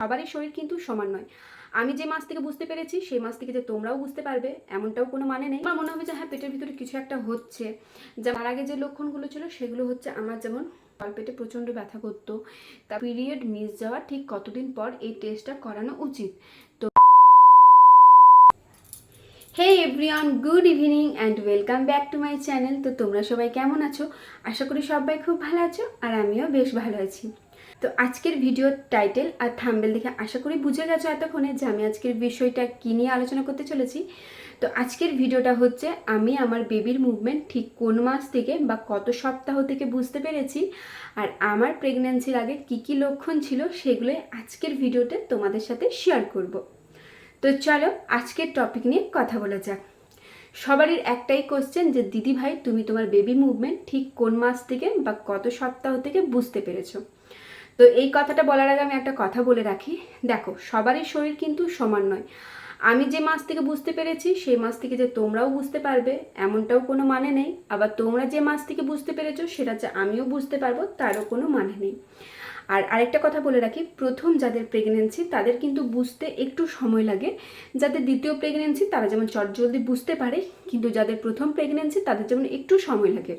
সবারই শরীর কিন্তু সমান নয়। আমি যে মাছ থেকে বুঝতে পেরেছি, সেই মাছ থেকে যে তোমরাও বুঝতে পারবে, এমনটাও কোনো মানে নেই। আমার মনে হবে যে হ্যাঁ পেটের ভিতরে কিছু একটা হচ্ছে। যা তার আগে যে লক্ষণগুলো ছিল, সেগুলো হচ্ছে আমার যেমন পেটে প্রচণ্ড ব্যথা করতো, তা পিরিয়ড মিস যাওয়া ঠিক কতদিন পর এই টেস্টটা করানো উচিত? তো hey everyone good evening and welcome back to my channel তো তোমরা সবাই কেমন আছো? আশা করি সবাই খুব ভালো আছো, আর আমিও বেশ ভালো আছি। তো আজকের ভিডিওর টাইটেল আর থাম্বেল দেখে আশা করি বুঝে গেছো এতক্ষণে যে আমি আজকের বিষয়টা কী নিয়ে আলোচনা করতে চলেছি। তো আজকের ভিডিওটা হচ্ছে আমি আমার বেবির মুভমেন্ট ঠিক কোন মাস থেকে বা কত সপ্তাহ থেকে বুঝতে পেরেছি আর আমার প্রেগন্যান্সির আগে কি কি লক্ষণ ছিল সেগুলোই আজকের ভিডিওতে তোমাদের সাথে শেয়ার করব। তো চলো আজকের টপিক নিয়ে কথা বলা যাক। সবারই একটাই কোশ্চেন যে দিদি ভাই তুমি তোমার বেবি মুভমেন্ট ঠিক কোন মাস থেকে বা কত সপ্তাহ থেকে বুঝতে পেরেছ? তো এই কথাটা বলার আগে আমি একটা কথা বলে রাখি। দেখো, সবারই শরীর কিন্তু সমান নয়। আমি যে মাস থেকে বুঝতে পেরেছি, সেই মাস থেকে যে তোমরাও বুঝতে পারবে, এমনটাও কোনো মানে নেই। আবার তোমরা যে মাস থেকে বুঝতে পেরেছ, সেটা যে আমিও বুঝতে পারব, তারও কোনো মানে নেই। আর আরেকটা কথা বলে রাখি, প্রথম যাদের প্রেগনেন্সি তাদের কিন্তু বুঝতে একটু সময় লাগে। যাদের দ্বিতীয় প্রেগনেন্সি তারা যেমন চটজলদি বুঝতে পারে, কিন্তু যাদের প্রথম প্রেগনেন্সি তাদের যেমন একটু সময় লাগে।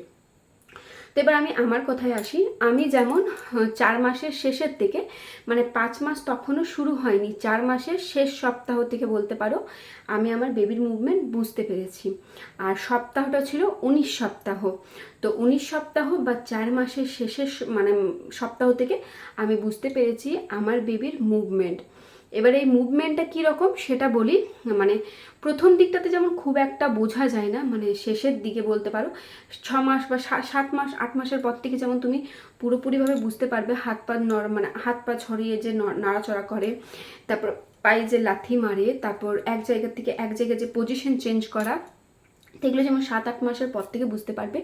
তো এবার আমি আমার কথায় আসি। আমি যেমন চার মাসের শেষের থেকে মানে পাঁচ মাস তখনও শুরু হয়নি, চার মাসের শেষ সপ্তাহ থেকে বলতে পারো, আমি আমার বেবির মুভমেন্ট বুঝতে পেরেছি। আর সপ্তাহটা ছিল উনিশ সপ্তাহ। তো উনিশ সপ্তাহ বা চার মাসের শেষের মানে সপ্তাহ থেকে আমি বুঝতে পেরেছি আমার বেবির মুভমেন্ট এবার এই মুভমেন্টটা কীরকম সেটা বলি। মানে প্রথম দিকটাতে যেমন খুব একটা বোঝা যায় না মানে শেষের দিকে বলতে পারো, ছ মাস বা সাত মাস, আট মাসের পর থেকে যেমন তুমি পুরোপুরিভাবে বুঝতে পারবে হাত পা নড় মানে হাত পা ছড়িয়ে যে নাড়াচড়া করে, তারপর পায়ে যে লাথি মারে, তারপর এক জায়গা থেকে এক জায়গায় যে পজিশন চেঞ্জ করা এগুলো যেমন সাত, আট মাসের পর থেকে বুঝতে পারবে।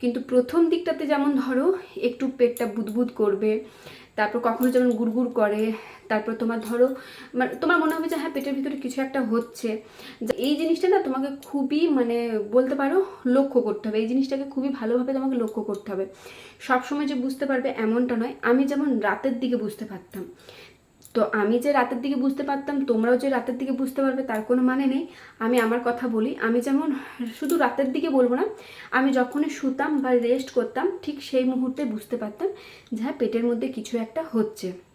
কিন্তু প্রথম দিকটাতে যেমন ধরো একটু পেটটা বুদবুদ করবে তারপর কখনো যেমন গুড়গুড় করে, তারপর তোমার ধরো মানে তোমার মনে হবে যে হ্যাঁ পেটের ভিতরে কিছু একটা হচ্ছে। এই জিনিসটা না তোমাকে খুবই মানে বলতে পারো লক্ষ্য করতে হবে। এই জিনিসটাকে খুবই ভালোভাবে তোমাকে লক্ষ্য করতে হবে। সবসময় যে বুঝতে পারবে এমনটা নয়। আমি যেমন রাতের দিকে বুঝতে পারতাম। তো আমি যে রাতের দিকে বুঝতে পারতাম, তোমরাও যে রাতের দিকে বুঝতে পারবে, তার কোনো মানে নেই। আমি আমার কথা বলি। আমি যেমন শুধু রাতের দিকে বলব না, আমি যখনই শুতাম বা রেস্ট করতাম, ঠিক সেই মুহূর্তে বুঝতে পারতাম যে হ্যাঁ পেটের মধ্যে কিছু একটা হচ্ছে।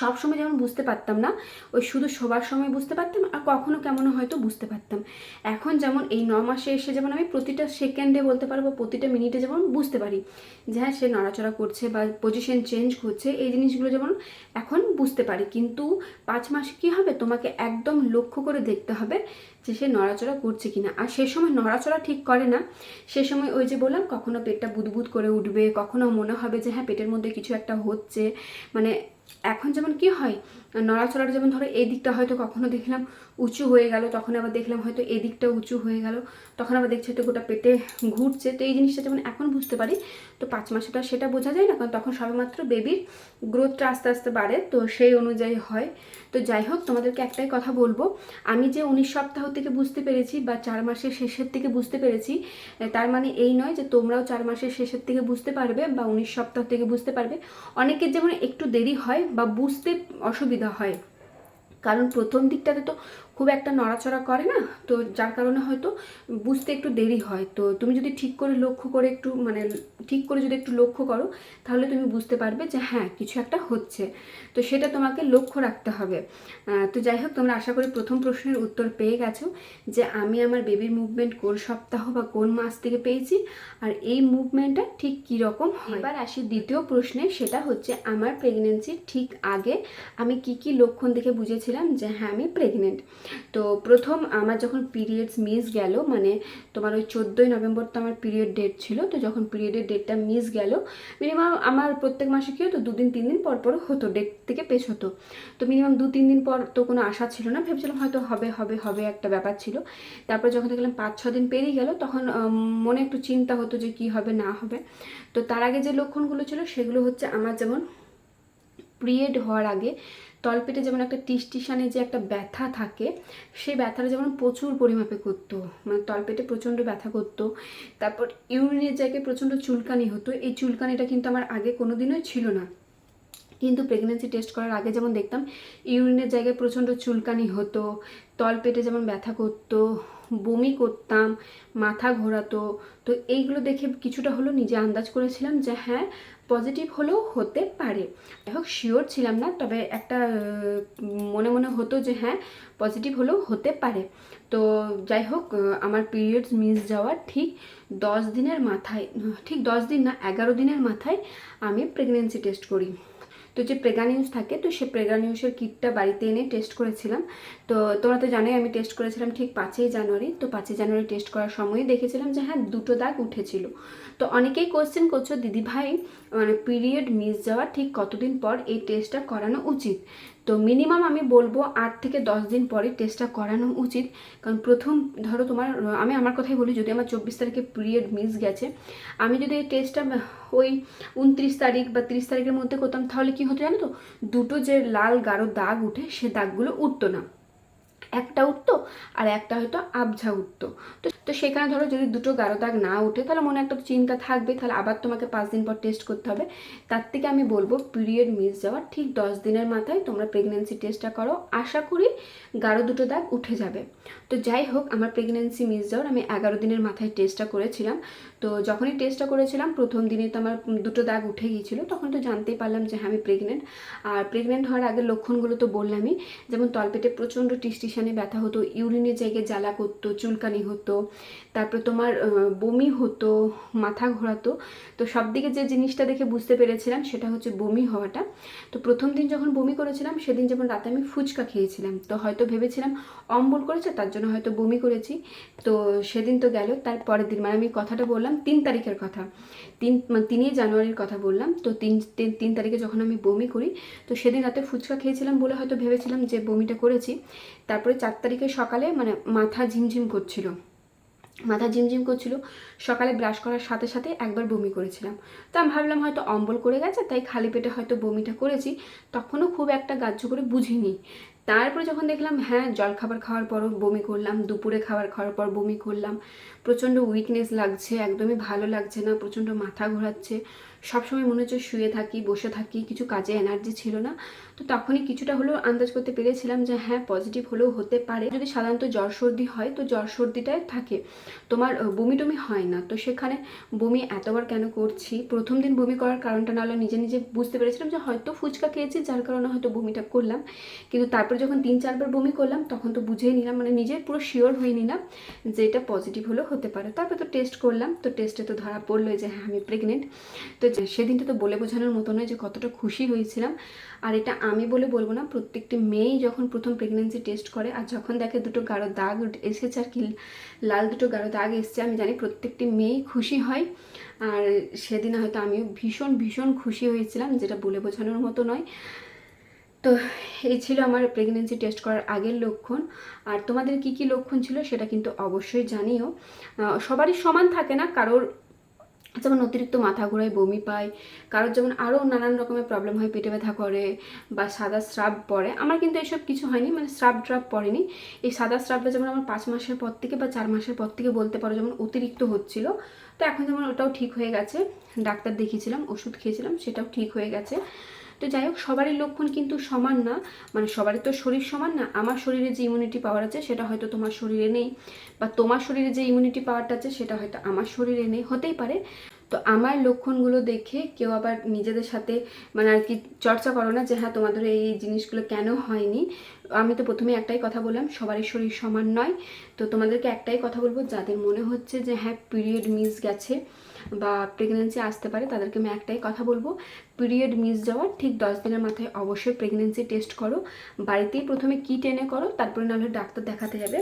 সব সময় যেমন বুঝতে পারতাম না, ওই শুধু শোবার সময় বুঝতে পারতাম আর কখনো কেমন হয়তো বুঝতে পারতাম। এখন যেমন এই ন মাসে এসে যেমন আমি প্রতিটা সেকেন্ডে বলতে পারব, প্রতিটা মিনিটে যেমন বুঝতে পারি যে হ্যাঁ সে নড়াচড়া করছে বা পজিশন চেঞ্জ করছে, এই জিনিসগুলো যেমন এখন বুঝতে পারি। কিন্তু পাঁচ মাস কি হবে? তোমাকে একদম লক্ষ্য করে দেখতে হবে যে সে নড়াচড়া করছে কিনা। আর সে সময় নড়াচড়া ঠিক করে না। সে সময় ওই যে বললাম, কখনো পেটটা বুদবুদ করে উঠবে, কখনো মনে হবে যে হ্যাঁ পেটের মধ্যে কিছু একটা হচ্ছে। মানে এখন যেমন কি হয় নড়াচড়াটা যেমন ধরো এই দিকটা হয়তো কখনো দেখলাম উঁচু হয়ে গেল, তখন আবার দেখলাম হয়তো এই দিকটা উঁচু হয়ে গেল, তখন আবার দেখছি হয়তো গোটা পেটে ঘুরছে। তো এই জিনিসটা যেমন এখন বুঝতে পারি, তো পাঁচ মাসেটা সেটা বোঝা যায় না, কারণ তখন সবেমাত্র বেবির গ্রোথটা আস্তে আস্তে বাড়ে, তো সেই অনুযায়ী হয়। তো যাই হোক, তোমাদেরকে একটাই কথা বলব, আমি যে উনিশ সপ্তাহ থেকে বুঝতে পেরেছি বা চার মাসের শেষের থেকে বুঝতে পেরেছি তার মানে এই নয় যে তোমরাও চার মাসের শেষের থেকে বুঝতে পারবে বা উনিশ সপ্তাহ থেকে বুঝতে পারবে। অনেকের যেমন একটু দেরি হয় বা বুঝতে অসুবিধা হয়। কারণ প্রথম দিকটাতে তো খুব একটা নড়াচড়া করে না? তো যার কারণে হয়তো বুঝতে একটু দেরি হয়। তো তুমি যদি ঠিক করে লক্ষ্য করে একটু মানে ঠিক করে যদি একটু লক্ষ্য করো, তাহলে তুমি বুঝতে পারবে যে হ্যাঁ কিছু একটা হচ্ছে। তো সেটা তোমাকে লক্ষ্য রাখতে হবে। তো যাই হোক, তোমরা আশা করি প্রথম প্রশ্নের উত্তর পেয়ে গেছো যে আমি আমার বেবির মুভমেন্ট কোন সপ্তাহ বা কোন মাস থেকে পেয়েছি আর এই মুভমেন্টটা ঠিক কী রকম হয়? এবার আসি দ্বিতীয় প্রশ্নে, সেটা হচ্ছে আমার প্রেগনেন্সির ঠিক আগে আমি কি কি লক্ষণ দেখে বুঝেছিলাম যে হ্যাঁ আমি প্রেগনেন্ট তো প্রথম আমার যখন পিরিয়ডস মিস গেল মানে তোমার ওই চোদ্দোই নভেম্বর তো আমার পিরিয়ড ডেট ছিল, তো যখন পিরিয়ডের ডেটটা মিস গেল মিনিমাম আমার প্রত্যেক মাসে কী হতো, দুদিন, তিন দিন পর পর হতো ডেট থেকে পেছ হতো। তো মিনিমাম দু, তিন দিন পর তো কোনো আশা ছিল না, ভেবেছিলাম হয়তো হবে হবে হবে একটা ব্যাপার ছিল। তারপর যখন দেখলাম পাঁচ, ছ দিন পেরিয়ে গেল, তখন মনে একটু চিন্তা হতো যে কি হবে, না হবে। তো তার আগে যে লক্ষণগুলো ছিল, সেগুলো হচ্ছে আমার যেমন পিরিয়ড হওয়ার আগে তলপেটে যেমন একটা টিস্টিশানে যে একটা ব্যথা থাকে, সেই ব্যথাটা যেমন প্রচুর পরিমাপে করতো মানে তলপেটে প্রচণ্ড ব্যথা করতো, তারপর ইউরিনের জায়গায় প্রচণ্ড চুলকানি হতো, এই চুলকানিটা কিন্তু আমার আগে কোনো দিনই ছিল না। কিন্তু প্রেগনেন্সি টেস্ট করার আগে যেমন দেখতাম, ইউরিনের জায়গায় প্রচণ্ড চুলকানি হতো, তলপেটে যেমন ব্যথা করতো, বমি করতাম, মাথা ঘোরাতো, তো এইগুলো দেখে কিছুটা হলো নিজে আন্দাজ করেছিলাম যে হ্যাঁ পজিটিভ হলেও হতে পারে। যাই হোক শিওর ছিলাম না, তবে একটা মনে মনে হতো যে হ্যাঁ পজিটিভ হলেও হতে পারে। তো যাই হোক আমার পিরিয়ডস মিস যাওয়ার ঠিক দশ দিনের মাথায়, ঠিক দশ দিন না, এগারো দিনের মাথায় আমি প্রেগনেন্সি টেস্ট করি। তো যে প্রেগানিউস থাকে, তো সে প্রেগানিউসের কিটটা বাড়িতে এনে টেস্ট করেছিলাম। তো তোমরা তো জানোই আমি টেস্ট করেছিলাম ঠিক পাঁচই জানুয়ারি, তো পাঁচই জানুয়ারি টেস্ট করার সময়ই দেখেছিলাম যে হ্যাঁ দুটো দাগ উঠেছিল। তো অনেকেই কোশ্চেন করছ দিদি ভাই মানে পিরিয়ড মিস যাওয়ার ঠিক কতদিন পর এই টেস্টটা করানো উচিত? তো মিনিমাম আমি বলব আট থেকে দশ দিন পরে টেস্টটা করানো উচিত। কারণ প্রথম ধরো তোমার, আমি আমার কথাই বলি, যদি আমার চব্বিশ তারিখে পিরিয়ড মিস গেছে, আমি যদি এই টেস্টটা ওই উনত্রিশ তারিখ বা তিরিশ তারিখের মধ্যে করতাম, তাহলে কি হতো জানো তো? দুটো যে লাল গাঢ় দাগ উঠে, সে দাগগুলো উঠতো না। একটা উঠতো আর একটা হয়তো আবঝা উঠতো। তো তো সেখানে ধরো যদি দুটো গাঢ় দাগ না উঠে তাহলে মনে একটা চিন্তা থাকবে তাহলে আবার তোমাকে পাঁচ দিন পর টেস্ট করতে হবে। তার থেকে আমি বলব পিরিয়ড মিস যাওয়ার ঠিক দশ দিনের মাথায় তোমরা প্রেগনেন্সি টেস্টটা করো। আশা করি গাঢ় দুটো দাগ উঠে যাবে। তো যাই হোক, আমার প্রেগনেন্সি মিস যাওয়ার আমি এগারো দিনের মাথায় টেস্টটা করেছিলাম। তো যখনই টেস্টটা করেছিলাম, প্রথম দিনে তো আমার দুটো দাগ উঠে গিয়েছিল, তখন তো জানতেই পারলাম যে হ্যাঁ আমি প্রেগনেন্ট আর প্রেগনেন্ট হওয়ার আগের লক্ষণগুলো তো বললামই, যেমন তলপেটে প্রচণ্ড টিসটিশানে ব্যথা হতো, ইউরিনের জায়গায় জ্বালা করতো, চুলকানি হতো, তারপর তোমার বমি হতো, মাথা ঘোরাতো। তো সব দিকে যে জিনিসটা দেখে বুঝতে পেরেছিলাম সেটা হচ্ছে বমি হওয়াটা। তো প্রথম দিন যখন বমি করেছিলাম, সেদিন যেমন রাতে আমি ফুচকা খেয়েছিলাম। তো হয়তো ভেবেছিলাম অম্বল করেছে, তার জন্য হয়তো বমি করেছি। তো সেদিন তো গেল তার পরের দিন মানে আমি কথাটা বললাম তিন তারিখের কথা। তিন মানে তিনই জানুয়ারির কথা বললাম, তো তিন তিন তারিখে যখন আমি বমি করি, তো সেদিন রাতে ফুচকা খেয়েছিলাম বলে হয়তো ভেবেছিলাম যে বমিটা করেছি। তারপরে চার তারিখে সকালে মানে মাথা ঝিমঝিম করছিল। মাথা ঝিমঝিম করছিল, সকালে ব্রাশ করার সাথে সাথে একবার বমি করেছিলাম। তো আমি ভাবলাম হয়তো অম্বল করে গেছে, তাই খালি পেটে হয়তো বমিটা করেছি, তখনও খুব একটা গ্রাহ্য করে বুঝিনি। তারপরে যখন দেখলাম হ্যাঁ জলখাবার খাওয়ার পরও বমি করলাম, দুপুরে খাবার খাওয়ার পর বমি করলাম, প্রচণ্ড উইকনেস লাগছে, একদমই ভালো লাগছে না, প্রচণ্ড মাথা ঘোরাচ্ছে। সবসময় মনে হচ্ছে শুয়ে থাকি, বসে থাকি, কিছু কাজে এনার্জি ছিল না। তো তখনই কিছুটা হলেও আন্দাজ করতে পেরেছিলাম যে হ্যাঁ পজিটিভ হলেও হতে পারে। যদি সাধারণত জ্বর সর্দি হয়, তো জ্বর সর্দিটাই থাকে। তোমার বমি টমি হয় না। তো সেখানে বমি এতবার কেন করছি? প্রথম দিন বমি করার কারণটা না হলে নিজে নিজে বুঝতে পেরেছিলাম যে হয়তো ফুচকা খেয়েছি, যার কারণে হয়তো বমিটা করলাম। কিন্তু তারপর যখন তিন চারবার বমি করলাম, তখন তো বুঝেই নিলাম মানে নিজে পুরো শিওর হয়ে নিলাম যে এটা পজিটিভ হলেও হতে পারে। তারপর তো টেস্ট করলাম। তো টেস্টে তো ধরা পড়ল যে হ্যাঁ আমি প্রেগনেন্ট তো যে- সেদিনটা তো বলে বোঝানোর মতো নয় যে কতটা খুশি হয়েছিলাম। আর এটা আমি বলে বলব না, প্রত্যেকটি মেয়েই যখন প্রথম প্রেগনেন্সি টেস্ট করে আর যখন দেখে দুটো গাঢ় দাগ এসেছে আর কি, লাল দুটো গাঢ় দাগ এসছে, আমি জানি প্রত্যেকটি মেয়েই খুশি হয়। আর সেদিন হয়তো আমিও ভীষণ ভীষণ খুশি হয়েছিলাম, যেটা বলে বোঝানোর মতো নয়। তো এই ছিল আমার প্রেগনেন্সি টেস্ট করার আগের লক্ষণ। আর তোমাদের কি কি লক্ষণ ছিল সেটা কিন্তু অবশ্যই জানিও। সবারই সমান থাকে না, কারোর যেমন অতিরিক্ত মাথা ঘোরায় বমি পায়, কারোর যেমন আরও নানান রকমের প্রবলেম হয়, পেটে ব্যথা করে বা সাদা স্রাব পড়ে। আমার কিন্তু এসব কিছু হয়নি মানে স্রাব ট্রাব পড়েনি। এই সাদা স্রাবটা যেমন আমার পাঁচ মাসের পর থেকে বা চার মাসের পর থেকে বলতে পারো যেমন অতিরিক্ত হচ্ছিল, তো এখন যেমন ওটাও ঠিক হয়ে গেছে। ডাক্তার দেখিয়েছিলাম, ওষুধ খেয়েছিলাম, সেটাও ঠিক হয়ে গেছে। তো যাই হোক, সবারই লক্ষণ কিন্তু সমান না মানে সবারই তো শরীর সমান না, আমার শরীরে যে ইমিউনিটি পাওয়ার আছে সেটা হয়তো তোমার শরীরে নেই, বা তোমার শরীরে যে ইমিউনিটি পাওয়ারটা আছে সেটা হয়তো আমার শরীরে নেই, হতেই পারে। তো আমার লক্ষণগুলো দেখে কেউ আবার নিজেদের সাথে মানে আর কি চর্চা করো না যে হ্যাঁ তোমাদের এই জিনিসগুলো কেন হয়নি? আমি তো প্রথমে একটাই কথা বললাম, সবারই শরীর সমান নয়। তো তোমাদেরকে একটাই কথা বলব, যাদের মনে হচ্ছে যে হ্যাঁ পিরিয়ড মিস গেছে বা প্রেগনেন্সি আসতে পারে, তাদেরকে আমি একটাই কথা বলব পিরিয়ড মিস যাওয়ার ঠিক দশ দিনের মাথায় অবশ্যই প্রেগনেন্সি টেস্ট করো। বাড়িতেই প্রথমে কিট টেনে করো, তারপরে নাহলে ডাক্তার দেখাতে যাবে।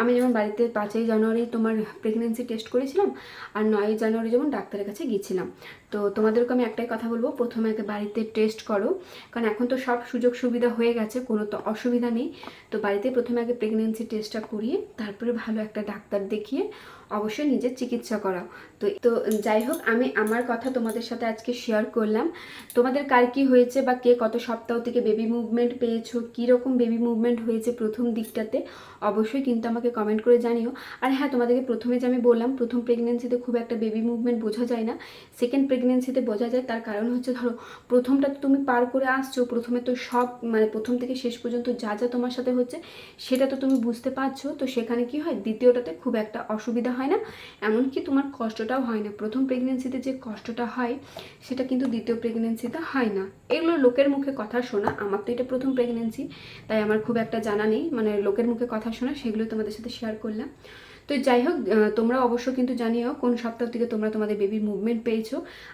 আমি যেমন বাড়িতে পাঁচই জানুয়ারি তোমার প্রেগনেন্সি টেস্ট করেছিলাম, আর নয়ই জানুয়ারি যেমন ডাক্তারের কাছে গিয়েছিলাম। তো তোমাদেরকে আমি একটাই কথা বলব, প্রথমে বাড়িতে টেস্ট করো। কারণ এখন তো সব সুযোগ সুবিধা হয়ে গেছে, কোনো তো অসুবিধা নেই। তো বাড়িতে প্রথমে আগে প্রেগনেন্সি টেস্টটা করিয়ে তারপরে ভালো একটা ডাক্তার দেখিয়ে অবশ্যই নিজের চিকিৎসা করাও। তো তো যাই হোক, আমি আমার কথা তোমাদের সাথে আজকে শেয়ার করলাম। তোমাদের কার কি হয়েছে বা কে কত সপ্তাহ থেকে বেবি মুভমেন্ট পেয়েছ কী রকম বেবি মুভমেন্ট হয়েছে প্রথম দিকটাতে, অবশ্যই কিন্তু আমাকে কমেন্ট করে জানিও। আর হ্যাঁ তোমাদেরকে প্রথমে যে আমি বললাম, প্রথম প্রেগনেন্সিতে খুব একটা বেবি মুভমেন্ট বোঝা যায় না। সেকেন্ড প্রেগনেন্সিতে বোঝা যায়, তার কারণ হচ্ছে ধরো, প্রথমটা তো তুমি পার করে আসছো, প্রথমে তো সব মানে প্রথম থেকে শেষ পর্যন্ত যা যা তোমার সাথে হচ্ছে, সেটা তো তুমি বুঝতে পারছ। তো সেখানে কি হয়, দ্বিতীয়টাতে খুব একটা অসুবিধা হয় না, এমনকি তোমার কষ্টটাও হয় না। প্রথম প্রেগনেন্সিতে যে কষ্টটা হয়, সেটা কিন্তু দ্বিতীয় প্রেগনেন্সিতে হয় না। এগুলো লোকের মুখে কথা শোনা, আমার তো এটা প্রথম প্রেগনেন্সি তাই আমার খুব একটা জানা নেই। মানে লোকের মুখে কথা শোনা সেগুলো তোমাদের সাথে শেয়ার করলাম। তো যাই হোক তোমরা অবশ্য কিন্তু জানিও কোন সপ্তাহ থেকে তোমরা তোমাদের বেবির মুভমেন্ট পেয়েছ,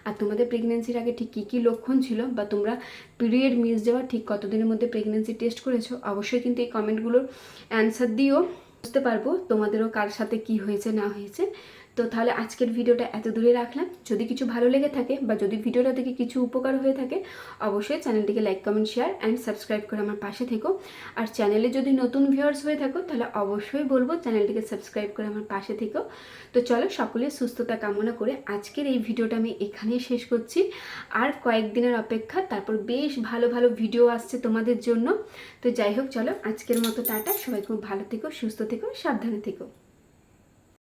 আর তোমাদের প্রেগনেন্সির আগে ঠিক কী কী লক্ষণ ছিল, বা তোমরা পিরিয়ড মিস যাওয়ার ঠিক কতদিনের মধ্যে প্রেগনেন্সি টেস্ট করেছ, অবশ্যই কিন্তু এই কমেন্টগুলোর অ্যান্সার দিও। বুঝতে পারব তোমাদেরও কার সাথে কি হয়েছে না হয়েছে। তো তাহলে আজকের ভিডিওটা এত দূরে রাখলাম। যদি কিছু ভালো লেগে থাকে বা যদি ভিডিওটা থেকে কিছু উপকার হয়ে থাকে, অবশ্যই চ্যানেলটিকে like comment share and subscribe করে আমার পাশে থেকো। আর চ্যানেলে যদি নতুন ভিউয়ার্স হয়ে থাকো, তাহলে অবশ্যই বলব চ্যানেলটিকে সাবস্ক্রাইব করে আমার পাশে থেকো। তো চলো সকলের সুস্থতা কামনা করে আজকের এই ভিডিওটা আমি এখানেই শেষ করছি। আর কয়েকদিনের অপেক্ষা, তারপর বেশ ভালো ভালো ভিডিও আসছে তোমাদের জন্য। তো যাই হোক, চলো আজকের মতো টাটা। সবাই খুব ভালো থেকো, সুস্থ থেকো, সাবধানে থেকো।